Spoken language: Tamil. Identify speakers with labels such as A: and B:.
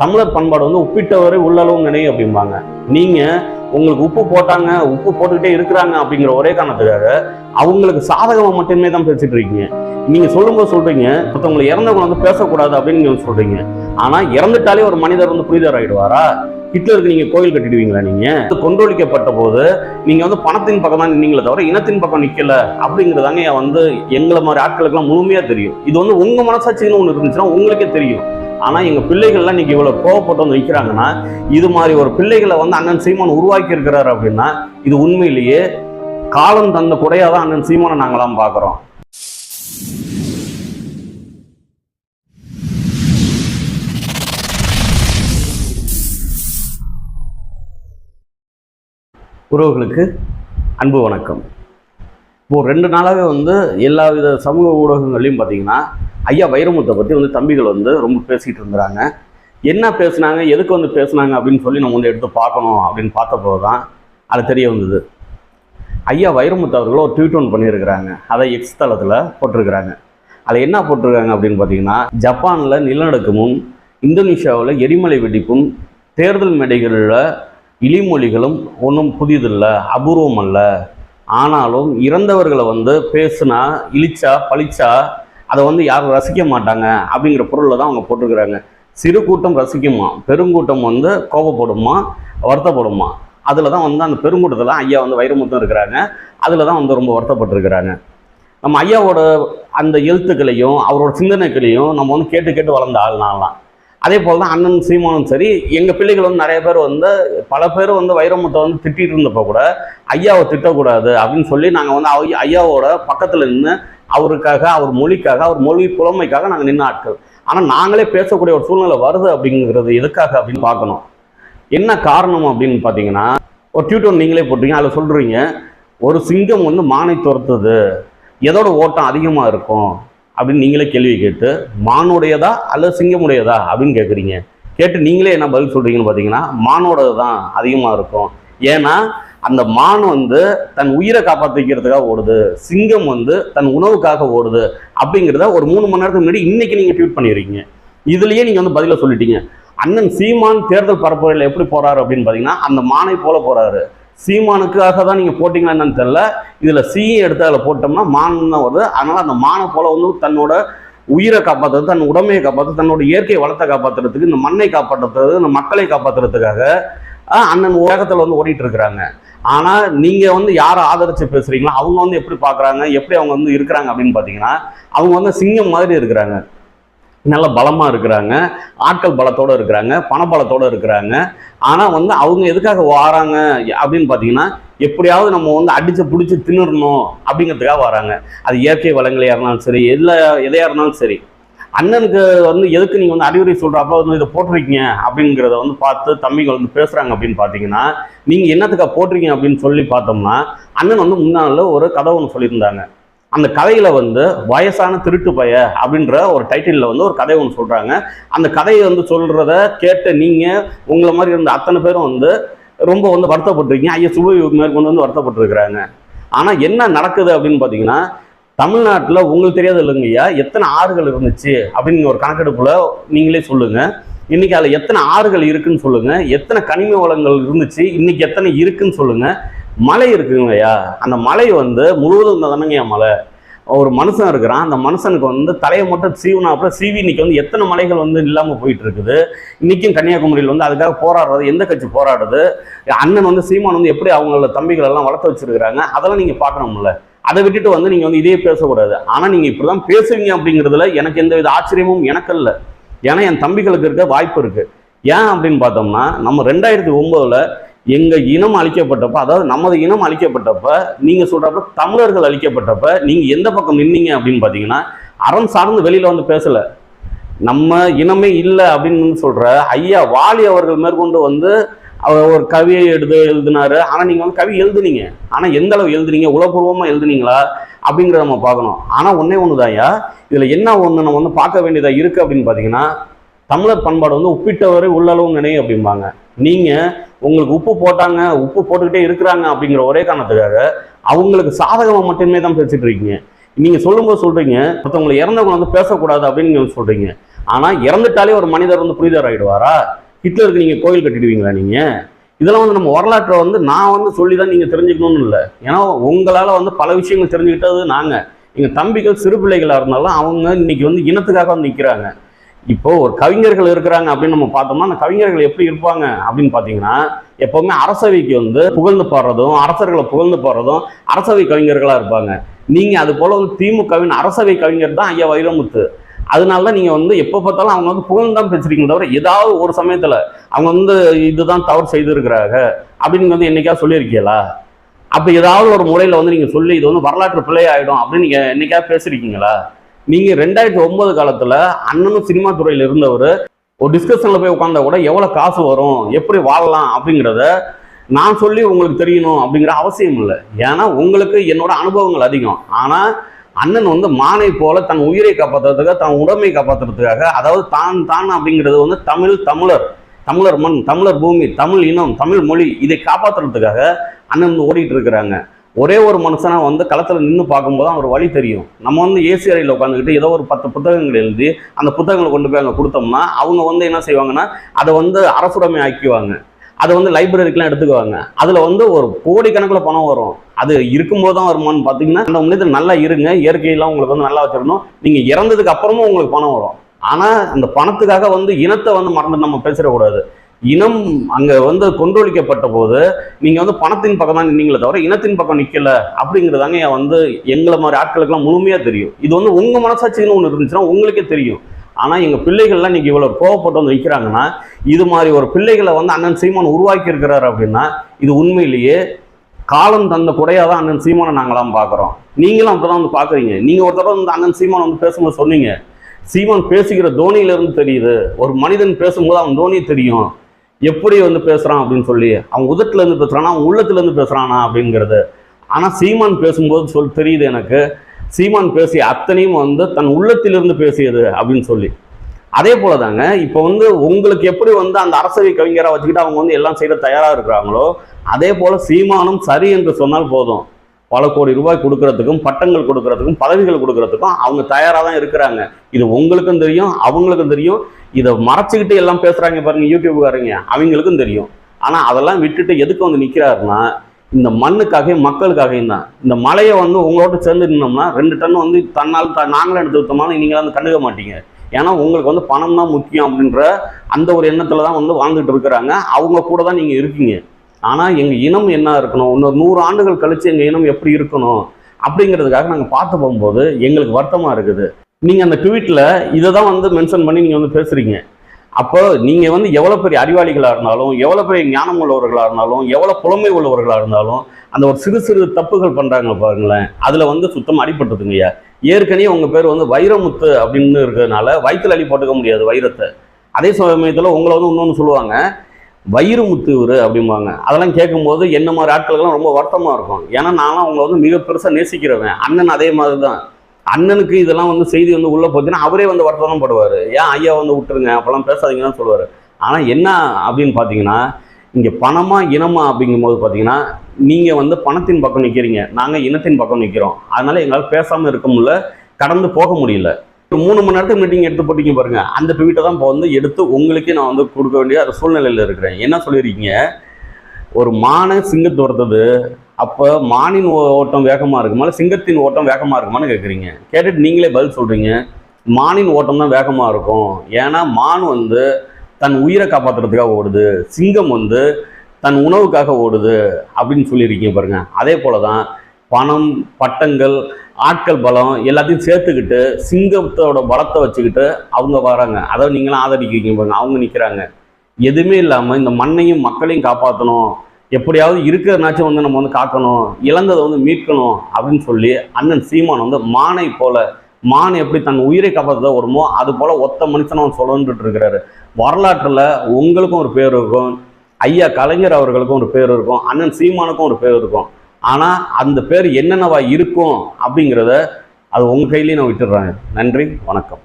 A: தமிழர் பண்பாடு வந்து உப்பிட்டவரை உள்ளளவும் நினை அப்படிம்பாங்க. நீங்க உங்களுக்கு உப்பு போட்டாங்க உப்பு போட்டுக்கிட்டே இருக்கிறாங்க அப்படிங்கிற ஒரே காரணத்துக்காக அவங்களுக்கு சாதகமாக மட்டுமே தான் பேசிட்டு இருக்கீங்க. நீங்க சொல்லும்போது சொல்றீங்க மற்றவங்களை இறந்தவங்க வந்து பேசக்கூடாது அப்படின்னு நீங்க சொல்றீங்க. ஆனா இறந்துட்டாலே ஒரு மனிதர் வந்து புரிதர் ஆகிடுவாரா ஹிட்லருக்கு நீங்க கோயில் கட்டிடுவீங்களா நீங்க? கொண்டொழிக்கப்பட்ட போது நீங்க வந்து பணத்தின் பக்கம் தான் நின்னீங்களே தவிர இனத்தின் பக்கம் நிக்கல அப்படிங்கிறதாங்க வந்து எங்களை மாதிரி ஆட்களுக்கெல்லாம் முழுமையா தெரியும். இது வந்து உங்க மனசாட்சின்னு ஒன்று இருந்துச்சுன்னா உங்களுக்கே தெரியும். ஆனா எங்க பிள்ளைகள்லாம் இன்னைக்கு இவ்வளவு கோவப்பட்டு வந்து நிற்கிறாங்கன்னா இது மாதிரி ஒரு பிள்ளைகளை வந்து அண்ணன் சீமான் உருவாக்கி இருக்கிறாரு அப்படின்னா இது உண்மையிலேயே காலம் தந்த குறையாதான் அண்ணன் சீமானை நாங்களாம் பார்க்குறோம். உறவுகளுக்கு அன்பு வணக்கம். இப்போ ரெண்டு நாளாகவே வந்து எல்லா வித சமூக ஊடகங்கள்லையும் பார்த்தீங்கன்னா ஐயா வைரமுத்தை பற்றி வந்து தம்பிகள் வந்து ரொம்ப பேசிகிட்டு இருந்தாங்க என்ன பேசுனாங்க எதுக்கு வந்து பேசுனாங்க அப்படின்னு சொல்லி நம்ம வந்து எடுத்து பார்க்கணும் அப்படின்னு பார்த்தபோது தான் அது தெரிய வந்தது. ஐயா வைரமுத்து அவர்கள் ஒரு ட்வீட் ஒன்று பண்ணியிருக்கிறாங்க. அதை எக்ஸ் தளத்தில் போட்டிருக்கிறாங்க. அதில் என்ன போட்டிருக்காங்க அப்படின்னு பார்த்தீங்கன்னா ஜப்பானில் நிலநடுக்கமும் இந்தோனேஷியாவில் எரிமலை வெடிப்பும் தேர்தல் மேடைகளில் இழிமொழிகளும் ஒன்றும் புதிதில்லை அபூர்வம் அல்ல. ஆனாலும் இறந்தவர்களை வந்து பேசுனா இழிச்சா பழிச்சா அதை வந்து யாரும் ரசிக்க மாட்டாங்க அப்படிங்கிற பொருளில் தான் அவங்க போட்டிருக்கிறாங்க. சிறு கூட்டம் ரசிக்குமா? பெருங்கூட்டம் வந்து கோபப்படுமா? வருத்தப்படுமா? அதில் தான் வந்து அந்த பெருங்கூட்டத்தில் ஐயா வந்து வைரமுத்தம் இருக்கிறாங்க. அதில் தான் வந்து ரொம்ப வருத்தப்பட்டிருக்கிறாங்க. நம்ம ஐயாவோட அந்த எழுத்துக்களையும் அவரோட சிந்தனைகளையும் நம்ம வந்து கேட்டு கேட்டு வளர்ந்த ஆள் நான்லாம் அதே போல் தான் அண்ணன் சீமானும் சரி எங்கள் பிள்ளைகள் வந்து நிறைய பேர் வந்து பல பேர் வந்து வைரமுத்தை வந்து திட்டிகிட்டு இருந்தப்போ கூட ஐயாவை திட்டக்கூடாது அப்படின்னு சொல்லி நாங்கள் வந்து ஐயாவோட பக்கத்தில் நின்று அவருக்காக அவர் மொழிக்காக அவர் மொழி புலமைக்காக நாங்கள் நின்ன ஆட்கள். ஆனால் நாங்களே பேசக்கூடிய ஒரு சூழ்நிலை வருது அப்படிங்கிறது எதுக்காக அப்படின்னு பார்க்கணும். என்ன காரணம் அப்படின்னு பார்த்தீங்கன்னா ஒரு டியூட்டர் நீங்களே போட்டீங்க அதில் சொல்கிறீங்க ஒரு சிங்கம் வந்து மானை துரத்துது எதோட ஓட்டம் அதிகமாக இருக்கும் அப்படின்னு நீங்களே கேள்வி கேட்டு மானுடையதா அல்லது சிங்கமுடையதா அப்படின்னு கேட்குறீங்க கேட்டு நீங்களே என்ன பதில் சொல்கிறீங்கன்னு பார்த்தீங்கன்னா மானோடது தான் அதிகமாக இருக்கும். ஏன்னா அந்த மான் வந்து தன் உயிரை காப்பாற்றிக்கிறதுக்காக ஓடுது சிங்கம் வந்து தன் உணவுக்காக ஓடுது அப்படிங்கிறத ஒரு மூணு மணி நேரத்துக்கு முன்னாடி இன்னைக்கு நீங்கள் ட்வீட் பண்ணிடுறீங்க இதுலயே நீங்கள் வந்து பதிலை சொல்லிட்டீங்க. அண்ணன் சீமான் தேர்தல் பரப்புரையில் எப்படி போறாரு அப்படின்னு பார்த்தீங்கன்னா அந்த மானை போல போறாரு. சீமானுக்காக தான் நீங்கள் போட்டிங்களா என்னன்னு தெரியல. இதில் சீயை எடுத்து அதில் போட்டோம்னா மான் தான் வருது. அதனால் அந்த மானை போல வந்து தன்னோட உயிரை காப்பாற்றுறது தன் உடமையை காப்பாற்று தன்னோட இயற்கை வளத்தை காப்பாற்றுறதுக்கு இந்த மண்ணை காப்பாற்றுறது இந்த மக்களை காப்பாற்றுறதுக்காக அண்ணன் உலகத்தில் வந்து ஓடிட்டு இருக்கிறாங்க. ஆனால் நீங்கள் வந்து யாரை ஆதரித்து பேசுகிறீங்களோ அவங்க வந்து எப்படி பார்க்குறாங்க எப்படி அவங்க வந்து இருக்கிறாங்க அப்படின்னு பார்த்தீங்கன்னா அவங்க வந்து சிங்கம் மாதிரி இருக்கிறாங்க. நல்ல பலமாக இருக்கிறாங்க ஆட்கள் பலத்தோடு இருக்கிறாங்க பணபலத்தோடு இருக்கிறாங்க. ஆனால் வந்து அவங்க எதுக்காக வாராங்க அப்படின்னு பார்த்தீங்கன்னா எப்படியாவது நம்ம வந்து அடித்து பிடிச்சி தின்னுடணும் அப்படிங்கிறதுக்காக வராங்க. அது இயற்கை வளங்களையாக இருந்தாலும் சரி எல்லா எதையாக இருந்தாலும் சரி. அண்ணனுக்கு வந்து எதுக்கு நீங்கள் வந்து அறிவுரை சொல்கிறப்ப வந்து இதை போட்டிருக்கீங்க அப்படிங்கிறத வந்து பார்த்து தம்பிங்க வந்து பேசுகிறாங்க அப்படின்னு பார்த்தீங்கன்னா நீங்கள் என்னத்துக்காக போட்டிருக்கீங்க அப்படின்னு சொல்லி பார்த்தோம்னா அண்ணன் வந்து முன்னாள் ஒரு கதை ஒன்று சொல்லியிருந்தாங்க. அந்த கதையில வந்து வயசான திருட்டு பய அப்படின்ற ஒரு டைட்டிலில் வந்து ஒரு கதை ஒன்று சொல்றாங்க. அந்த கதையை வந்து சொல்றத கேட்ட நீங்க உங்களை மாதிரி இருந்த அத்தனை பேரும் வந்து ரொம்ப வந்து வருத்தப்பட்டிருக்கீங்க. ஐயா சுப மேற்கொண்டு வந்து வருத்தப்பட்டிருக்கிறாங்க. ஆனா என்ன நடக்குது அப்படின்னு பார்த்தீங்கன்னா தமிழ்நாட்டில் உங்களுக்கு தெரியாது இல்லைங்கய்யா எத்தனை ஆறுகள் இருந்துச்சு அப்படின்னு ஒரு கணக்கெடுப்பில் நீங்களே சொல்லுங்கள் இன்னைக்கு அதில் எத்தனை ஆறுகள் இருக்குன்னு சொல்லுங்கள் எத்தனை கனிம வளங்கள் இருந்துச்சு இன்னைக்கு எத்தனை இருக்குன்னு சொல்லுங்கள் மலை இருக்குங்கய்யா அந்த மலை வந்து முழுவதும் தானங்கய்யா மலை. ஒரு மனுஷன் இருக்கிறான் அந்த மனுஷனுக்கு வந்து தலையை மட்டும் சீவனாப்புல சீவி இன்னைக்கு வந்து எத்தனை மலைகள் வந்து இல்லாமல் போயிட்டு இருக்குது இன்னைக்கும் கன்னியாகுமரியில் வந்து அதுக்காக போராடுறது எந்த கட்சி போராடுது? அண்ணன் வந்து சீமான் வந்து எப்படி அவங்களோட தம்பிகள் எல்லாம் வளர்த்து வச்சிருக்கிறாங்க? அதெல்லாம் நீங்கள் பார்க்கணும்ல. அதை விட்டுட்டு வந்து நீங்கள் வந்து இதே பேசக்கூடாது. ஆனால் நீங்கள் இப்படி தான் பேசுவீங்க அப்படிங்கிறதுல எனக்கு எந்த வித ஆச்சரியமும் எனக்கு இல்லை ஏன்னா என் தம்பிகளுக்கு இருக்க வாய்ப்பு இருக்குது ஏன் அப்படின்னு பார்த்தோம்னா நம்ம ரெண்டாயிரத்தி ஒம்போதில் எங்கள் இனம் அழிக்கப்பட்டப்ப அதாவது நமது இனம் அழிக்கப்பட்டப்ப நீங்கள் சொல்கிறப்ப தமிழர்கள் அழிக்கப்பட்டப்ப நீங்கள் எந்த பக்கம் நின்னீங்க அப்படின்னு பார்த்தீங்கன்னா அறம் சார்ந்து வெளியில் வந்து பேசலை. நம்ம இனமே இல்லை அப்படின்னு சொல்கிற ஐயா வாலி அவர்கள் மேற்கொண்டு வந்து அவர் ஒரு கவியை எழுது எழுதினாரு. ஆனால் நீங்கள் வந்து கவி எழுதுனீங்க. ஆனால் எந்த அளவு எழுதுனீங்க? உலகபூர்வமாக எழுதுனீங்களா? அப்படிங்கிறத நம்ம பார்க்கணும். ஆனால் ஒன்றே ஒன்று தாயா இதில் என்ன ஒன்று நம்ம வந்து பார்க்க வேண்டியதாக இருக்கு அப்படின்னு பார்த்தீங்கன்னா தமிழர் பண்பாடு வந்து உப்பிட்டவரை உள்ளளவும் நினை அப்படிம்பாங்க. நீங்கள் உங்களுக்கு உப்பு போட்டாங்க உப்பு போட்டுக்கிட்டே இருக்கிறாங்க அப்படிங்கிற ஒரே காரணத்துக்காக அவங்களுக்கு சாதகமாக மட்டுமே தான் பேசிட்டு இருக்கீங்க. நீங்கள் சொல்லும்போது சொல்கிறீங்க மற்றவங்களை இறந்தவங்க வந்து பேசக்கூடாது அப்படின்னு நீங்கள் சொல்கிறீங்க ஆனால் இறந்துட்டாலே ஒரு மனிதர் வந்து புரிதர் ஆகிடுவாரா ஹிட்லருக்கு நீங்கள் கோயில் கட்டிடுவீங்களா நீங்கள் இதெல்லாம் வந்து நம்ம வரலாற்றை வந்து நான் வந்து சொல்லி தான் நீங்கள் தெரிஞ்சுக்கணும்னு இல்லை. ஏன்னா உங்களால் வந்து பல விஷயங்கள் தெரிஞ்சுக்கிட்டது நாங்கள் எங்கள் தம்பிகள் சிறு பிள்ளைகளாக இருந்தாலும் அவங்க இன்னைக்கு வந்து இனத்துக்காக வந்து நிற்கிறாங்க இப்போ ஒரு கவிஞர்கள் இருக்கிறாங்க அப்படின்னு நம்ம பார்த்தோம்னா அந்த கவிஞர்கள் எப்படி இருப்பாங்க அப்படின்னு பார்த்தீங்கன்னா எப்பவுமே அரசவைக்கு வந்து புகழ்ந்து பாடுறதும் அரசர்களை புகழ்ந்து பாடுறதும் அரசவை கவிஞர்களாக இருப்பாங்க. நீங்கள் அது போல் வந்து திமுகவின் அரசவை கவிஞர் தான் ஐயா வைரமுத்து. அதனால தான் நீங்க வந்து எப்போ பார்த்தாலும் அவங்க வந்து புகழ்ந்து தான் பேசுறீங்க தவிர ஏதாவது ஒரு சமயத்துல அவங்க வந்து இதுதான் தவறு செய்திருக்கிறாங்க அப்படின்னு வந்து என்னைக்கா சொல்லியிருக்கீங்களா? அப்போ ஏதாவது ஒரு முறையில் வந்து நீங்கள் சொல்லி இது வந்து வரலாற்று பிள்ளை ஆகிடும் அப்படின்னு நீங்கள் என்னைக்கா பேசிருக்கீங்களா நீங்கள் ரெண்டாயிரத்தி ஒன்பது காலத்தில் அண்ணனும் சினிமா துறையில் இருந்தவர் ஒரு டிஸ்கஷனில் போய் உட்காந்தா கூட எவ்வளோ காசு வரும் எப்படி வாழலாம் அப்படிங்கிறத நான் சொல்லி உங்களுக்கு தெரியணும் அப்படிங்கிற அவசியம் இல்லை. ஏன்னா உங்களுக்கு என்னோட அனுபவங்கள் அதிகம். ஆனால் அண்ணன் வந்து மானை போல தன் உயிரை காப்பாற்றுறதுக்காக தன் உடமை காப்பாற்றுறதுக்காக அதாவது தான் தான் அப்படிங்கிறது வந்து தமிழ் தமிழர் தமிழர் மண் தமிழர் பூமி தமிழ் இனம் தமிழ் மொழி இதை காப்பாற்றுறதுக்காக அண்ணன் வந்து ஓடிட்டு இருக்கிறாங்க. ஒரே ஒரு மனுஷனாக வந்து களத்தில் நின்று பார்க்கும்போது தான் ஒரு வழி தெரியும். நம்ம வந்து ஏசி அறையில் உட்காந்துக்கிட்டு ஏதோ ஒரு பத்து புத்தகங்கள் எழுதி அந்த புத்தகங்களை கொண்டு போய் அங்கே கொடுத்தோம்னா அவங்க வந்து என்ன செய்வாங்கன்னா அதை வந்து அரசுடைமை ஆக்கிக்குவாங்க. அதை வந்து லைப்ரரிக்கெலாம் எடுத்துக்குவாங்க. அதில் வந்து ஒரு கோடிக்கணக்கில் பணம் வரும். அது இருக்கும்போது தான் வருமானு பார்த்தீங்கன்னா அந்த மனிதர் நல்லா இருங்க இயற்கையெல்லாம் உங்களுக்கு வந்து நல்லா வச்சிடணும். நீங்கள் இறந்ததுக்கு அப்புறமும் உங்களுக்கு பணம் வரும். ஆனால் அந்த பணத்துக்காக வந்து இனத்தை வந்து மறந்து நம்ம பேசிடக்கூடாது. இனம் அங்கே வந்து கொன்றொழிக்கப்பட்ட போது நீங்கள் வந்து பணத்தின் பக்கம் தான் நின்னீங்களே தவிர இனத்தின் பக்கம் நிற்கல அப்படிங்கிறதாங்க என் வந்து எங்களை மாதிரி ஆட்களுக்கெல்லாம் முழுமையாக தெரியும். இது வந்து உங்கள் மனசாட்சின்னு ஒன்று இருந்துச்சுன்னா உங்களுக்கே தெரியும். ஆனால் எங்கள் பிள்ளைகள்லாம் இன்றைக்கி இவ்வளோ கோவப்பட்டு வந்து நிற்கிறாங்கன்னா இது மாதிரி ஒரு பிள்ளைகளை வந்து அண்ணன் சீமான் உருவாக்கியிருக்கிறாரு அப்படின்னா இது உண்மையிலேயே காலம் தந்த குறையாக தான் அண்ணன் சீமானை நாங்களாம் பார்க்குறோம். நீங்களும் அப்படி தான் வந்து பார்க்குறீங்க. நீங்கள் ஒரு தடவை வந்து அண்ணன் சீமான் வந்து பேசும்போது சொன்னீங்க. சீமான் பேசுகிற தோனியிலேருந்து தெரியுது. ஒரு மனிதன் பேசும்போது அவன் தோனி தெரியும். எப்படி வந்து பேசுகிறான் அப்படின்னு சொல்லி அவன் உதட்டிலேருந்து பேசுகிறானா அவன் உள்ளத்துலேருந்து பேசுகிறானா அப்படிங்கிறது. ஆனால் சீமான் பேசும்போது சொல் தெரியுது எனக்கு. சீமான் பேசிய அத்தனையும் வந்து தன் உள்ளத்திலிருந்து பேசியது அப்படின்னு சொல்லி. அதே போல தாங்க இப்போ வந்து உங்களுக்கு எப்படி வந்து அந்த அரசவை கவிஞராக வச்சுக்கிட்டு அவங்க வந்து எல்லாம் செய்ய தயாராக இருக்கிறாங்களோ அதே போல சீமானும் சரி என்று சொன்னால் போதும். பல கோடி ரூபாய் கொடுக்கறதுக்கும் பட்டங்கள் கொடுக்கறதுக்கும் பதவிகள் கொடுக்கறதுக்கும் அவங்க தயாராக தான் இருக்கிறாங்க. இது உங்களுக்கும் தெரியும் அவங்களுக்கும் தெரியும். இதை மறைச்சிக்கிட்டு எல்லாம் பேசுகிறாங்க பாருங்க யூடியூப்காரங்க அவங்களுக்கும் தெரியும். ஆனால் அதெல்லாம் விட்டுட்டு எதுக்கு வந்து நிற்கிறாருன்னா இந்த மண்ணுக்காகவும் மக்களுக்காகவும் தான். இந்த மலையை வந்து உங்களோட சேர்ந்து நின்னோம்னா ரெண்டு டன் வந்து தன்னால் த நாங்களும் எடுத்து விட்டோம்னா நீங்கள் வந்து கண்டுக்க மாட்டீங்க. ஏன்னா உங்களுக்கு வந்து பணம் தான் முக்கியம் அப்படின்ற அந்த ஒரு எண்ணத்துல தான் வந்து வாழ்ந்துட்டு இருக்கிறாங்க. அவங்க கூட தான் நீங்கள் இருக்கீங்க. ஆனால் எங்கள் இனம் என்ன இருக்கணும்? இன்னொரு நூறு ஆண்டுகள் கழிச்சு எங்கள் இனம் எப்படி இருக்கணும்? அப்படிங்கிறதுக்காக நாங்கள் பார்த்து போகும்போது எங்களுக்கு வருத்தமாக இருக்குது. நீங்கள் அந்த ட்வீட்டில் இதை தான் வந்து மென்ஷன் பண்ணி நீங்கள் வந்து பேசுகிறீங்க அப்போ நீங்கள் வந்து எவ்வளோ பெரிய அறிவாளிகளாக இருந்தாலும் எவ்வளோ பெரிய ஞானம் உள்ளவர்களாக இருந்தாலும் எவ்வளோ புலமை உள்ளவர்களாக இருந்தாலும் அந்த ஒரு சிறு சிறு தப்புகள் பண்ணுறாங்க பாருங்களேன். அதில் வந்து சுத்தமாக அடிபட்டுதுங்கய்யா ஏற்கனவே உங்கள் பேர் வந்து வைரமுத்து அப்படின்னு இருக்கிறதுனால வயிற்றுல அள்ளி போட்டுக்க முடியாது வைரத்தை. அதே சமயத்தில் உங்களை வந்து இன்னொன்று சொல்லுவாங்க வைரமுத்து இவர் அப்படிம்பாங்க. அதெல்லாம் கேட்கும்போது என்ன மாதிரி ஆட்களுக்கெல்லாம் ரொம்ப வருத்தமாக இருக்கும். ஏன்னா நானும் அவங்கள வந்து மிக பெருசாக நேசிக்கிறவன். அண்ணன் அதே மாதிரி தான் அண்ணனுக்கு இதெல்லாம் வந்து செய்தி வந்து உள்ளே போச்சுன்னா அவரே வந்து வருத்தம் படுவார். ஏன் ஐயா வந்து விட்டுருங்க அப்போல்லாம் பேசாதீங்கன்னு சொல்லுவார். ஆனால் என்ன அப்படின்னு பார்த்தீங்கன்னா இங்கே பணமா இனமா அப்படிங்கும்போது பார்த்தீங்கன்னா நீங்கள் வந்து பணத்தின் பக்கம் நிற்கிறீங்க நாங்கள் இனத்தின் பக்கம் நிற்கிறோம் அதனால் எங்களால் பேசாமல் இருக்க முடியல. கடந்து போக முடியல. ஒரு மூணு மணி நேரத்துக்கு மீட்டிங் எடுத்து போட்டீங்க பாருங்க. அந்த வீட்டை தான் இப்போ வந்து எடுத்து உங்களுக்கே நான் வந்து கொடுக்க வேண்டிய அந்த சூழ்நிலையில் இருக்கிறேன். என்ன சொல்லியிருக்கீங்க? ஒரு மானை சிங்கத்து துரத்துது அப்போ மானின் ஓ- ஓட்டம் வேகமாக இருக்குமா? சிங்கத்தின் ஓட்டம் வேகமாக இருக்குமான்னு கேட்குறீங்க கேட்டுட்டு நீங்களே பதில் சொல்கிறீங்க மானின் ஓட்டம் தான் வேகமாக இருக்கும். ஏன்னா மான் வந்து தன் உயிரை காப்பாற்றுறதுக்காக ஓடுது. சிங்கம் வந்து தன் உணவுக்காக ஓடுது அப்படின்னு சொல்லியிருக்கீங்க பாருங்க. அதே போல தான் பணம் பட்டங்கள் ஆட்கள் பலம் எல்லாத்தையும் சேர்த்துக்கிட்டு சிங்கத்தோட பலத்தை வச்சுக்கிட்டு அவங்க வராங்க. அதை நீங்களும் ஆதரிக்கிறீங்க பாருங்க. அவங்க நிற்கிறாங்க எதுவுமே இல்லாமல் இந்த மண்ணையும் மக்களையும் காப்பாற்றணும் எப்படியாவது இருக்கிறனாச்சும் வந்து நம்ம வந்து காக்கணும். இழந்ததை வந்து மீட்கணும் அப்படின்னு சொல்லி அண்ணன் சீமான் வந்து மானை போல மான் எப்படி தன் உயிரை காப்பாற்ற வருமோ அது போல ஒத்த மனுஷனை அவன் இருக்கிறாரு. வரலாற்றில் உங்களுக்கும் ஒரு பேர் இருக்கும். ஐயா கலைஞர் அவர்களுக்கும் ஒரு பேர் இருக்கும் அண்ணன் சீமானுக்கும் ஒரு பேர் இருக்கும். ஆனால் அந்த பேர் என்னென்னவா இருக்கும் அப்படிங்கிறத அது உங்கள் கையிலேயே நான் விட்டுடுறேன். நன்றி வணக்கம்.